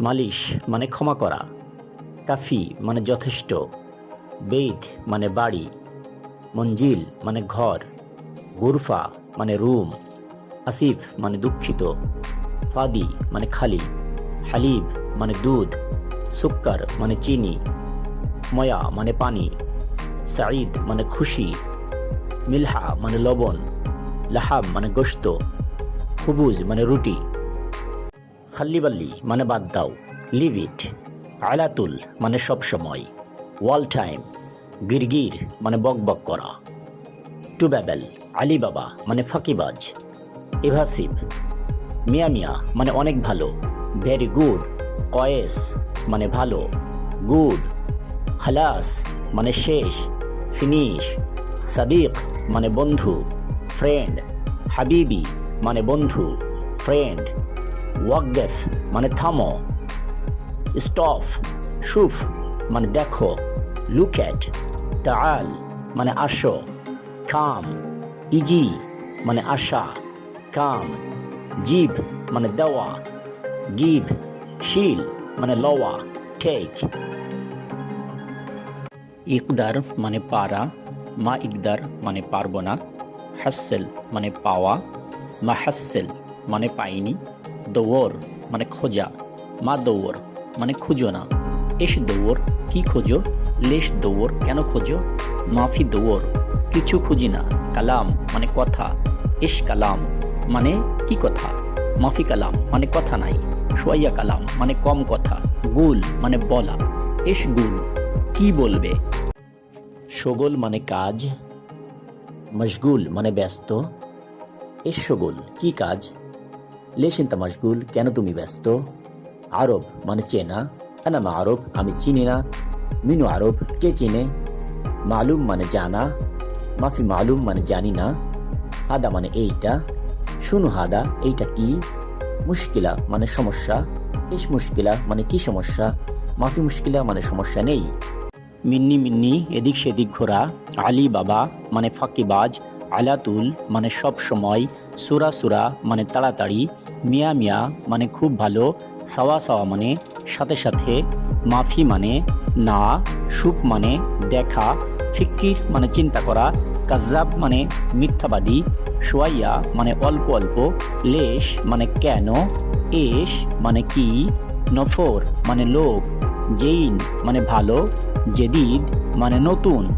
মালিশ মানে ক্ষমা করা, কাফি মানে যথেষ্ট বেদ মানে বাড়ি, মঞ্জিল মানে ঘর, গুরফা মানে রুম, আসিফ মানে দুঃখিত, ফাদি মানে খালি হালিব মানে দুধ, সুক্কার মানে চিনি, ময়া মানে পানি, সাঈদ মানে খুশি, মিলহা মানে লবণ, লাহাব মানে গোশত, খুবুজ মানে রুটি। খাল্লিবাল্লি মানে বাদ দাও। লিভ ইট আলাতুল মানে সব সময়। ওয়াল টাইম গিরগির মানে বকবক করা। টু ব্যাবেল আলী বাবা মানে ফাঁকিবাজ। এভাসিভ মিয়া মিয়া মানে অনেক ভালো। ভেরি গুড কয়েস মানে ভালো। গুড খালাস মানে শেষ। ফিনিশ সাদিক মানে বন্ধু। ফ্রেন্ড হাবিবি মানে বন্ধু। ফ্রেন্ড ওয়াকগেফ মানে থামো। স্টফ, শুফ মানে দেখো। লুক অ্যাট তাল মানে আসো। কাম, ইজি মানে আশা। কাম জিভ মানে দেওয়া। গিভ, শিল মানে লওয়া। ঠেক ইকদার মানে পারা। মা ইকদার মানে পারব না। হাসেল মানে পাওয়া। মা হাসেল মানে পাইনি। দৌড় মানে খোঁজা। মা দৌড় মানে খুঁজো না। এস দৌড় কি খোঁজো? লেশ দৌড় কেন খোঁজো? মাফি দৌড় কিছু খুঁজি না। কালাম মানে কথা। এস কালাম মানে কি কথা? মাফি কালাম মানে কথা নাই। সোয়াইয়া কালাম মানে কম কথা। গুল মানে বলা। এস গুল কি বলবে? শগোল মানে কাজ। মশগুল মানে ব্যস্ত। এস শগোল কি কাজ? লেশিন্তা মশগুল কেন তুমি ব্যস্ত? আরব মানে চেনা, আনা মা আরব, আমি চিনি না। মিনু আরব, কে চিনে? মালুম মানে জানা, মাফি মালুম মানে জানি না। হাদা মানে এইটা, শুনু হাদা, এইটা কি? মুশকিলা মানে সমস্যা, ইস মুশকিলা মানে কি সমস্যা? মাফি মুশকিলা মানে সমস্যা নেই। মিন্নি মিন্নি, এদিক সেদিক ঘোরা, আলী বাবা মানে ফাঁকিবাজ আলাতুল মানে সব সময়, সুরা সুরা মানে তাড়াতাড়ি, মিয়া মিয়া মানে খুব ভালো, সাওয়া সাওয়া মানে সাথে সাথে, মাফি মানে না সুপ মানে দেখা ফিক্কির মানে চিন্তা করা কাজাব মানে মিথ্যাবাদী, সোয়াইয়া মানে অল্প অল্প, লেশ মানে কেন, এশ মানে কি, নফর মানে লোক জেইন মানে ভালো, জেদিদ মানে নতুন।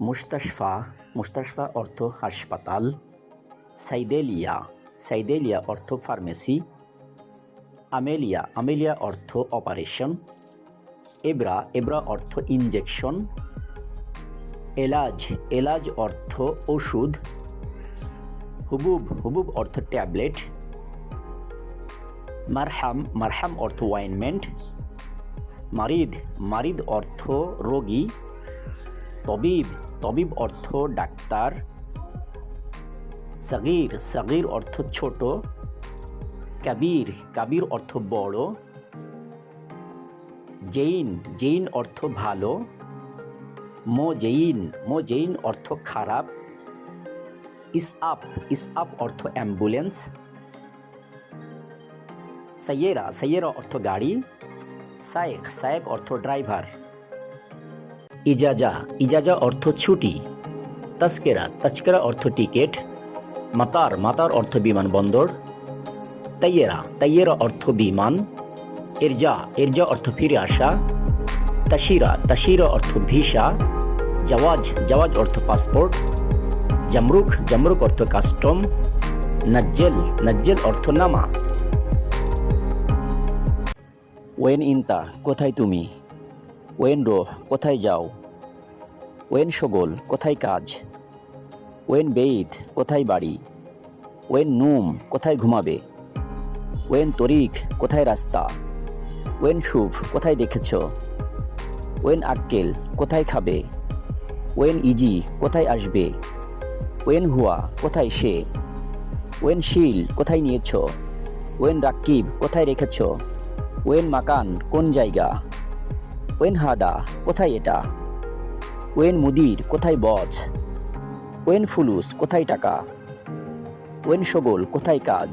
মুস্তাশফা মুস্তাশফা অর্থ হাসপাতাল, সাইদেলিয়া সাইদেলিয়া অর্থ ফার্মেসি, আমেলিয়া আমেলিয়া অর্থ অপারেশন, এব্রা এব্রা অর্থ ইনজেকশন, এলাজ এলাজ অর্থ ওষুধ, হুবুব হুবুব অর্থ ট্যাবলেট, মারহাম মারহাম অর্থ ওয়াইনমেন্ট মারিদ মারিদ অর্থ রোগী তবিব তবিব অর্থ ডাক্তার সগির সগির অর্থ ছোট কাবির কাবির অর্থ বড় জৈন জৈন অর্থ ভালো মো জৈন মো জৈন অর্থ খারাপ ইসআপ ইসআপ অর্থ অ্যাম্বুলেন্স সাইয়েরা সাইয়েরা অর্থ গাড়ি সায়েক সায়েক অর্থ ড্রাইভার ইজাজা ইজাজা অর্থ ছুটি তাস্কেরা তাস্কেরা অর্থ টিকেট, মাতার মাতার অর্থ বিমানবন্দর তাইয়েরা তাইয়েরা অর্থ বিমান, এরজা এরজা অর্থ ফিরে আসা, তাশিরা তাশিরা অর্থ ভিসা, জওয়াজ জওয়াজ অর্থ পাসপোর্ট, জামরুক জামরুক অর্থ কাস্টম, নাজ্জেল নাজ্জেল অর্থ নামা। ওয়েন ইনতা, কোথায় তুমি? ওয়েন রোহ কোথায় যাও? ওয়েন সগোল কোথায় কাজ? ওয়েন বেইদ কোথায় বাড়ি? ওয়েন নুম কোথায় ঘুমাবে? ওয়েন তরিক কোথায় রাস্তা? ওয়েন শুভ কোথায় দেখেছ? ওয়েন আক্কেল কোথায় খাবে? ওয়েন ইজি কোথায় আসবে? ওয়েন হুয়া কোথায় সে? ওয়েন শিল কোথায় নিয়েছ? ওয়েন রাকিব কোথায় রেখেছ? ওয়েন মাকান কোন জায়গা? ওয়েন হাদা, কোথায় এটা? ওয়েন মুদির, কোথায় বজ ওয়েন ফুলুস, কোথায় টাকা? ওয়েন সগোল, কোথায় কাজ?